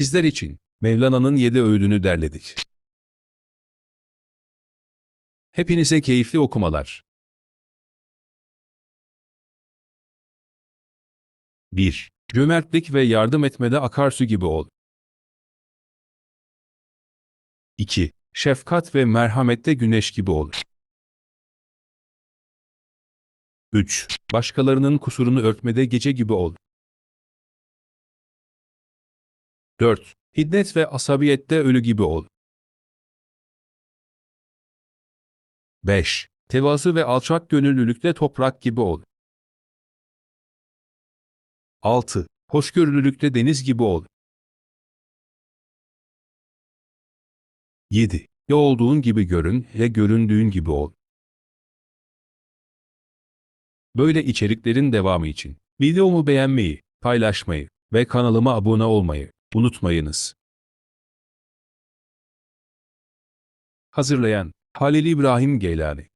Sizler için Mevlana'nın yedi öğüdünü derledik. Hepinize keyifli okumalar. 1. Cömertlik ve yardım etmede akarsu gibi ol. 2. Şefkat ve merhamette güneş gibi ol. 3. Başkalarının kusurunu örtmede gece gibi ol. 4. Hiddet ve asabiyette ölü gibi ol. 5. Tevazu ve alçak gönüllülükte toprak gibi ol. 6. Hoşgörülülükte deniz gibi ol. 7. Ya olduğun gibi görün ya göründüğün gibi ol. Böyle içeriklerin devamı için videomu beğenmeyi, paylaşmayı ve kanalıma abone olmayı unutmayınız. Hazırlayan Halil İbrahim Geylani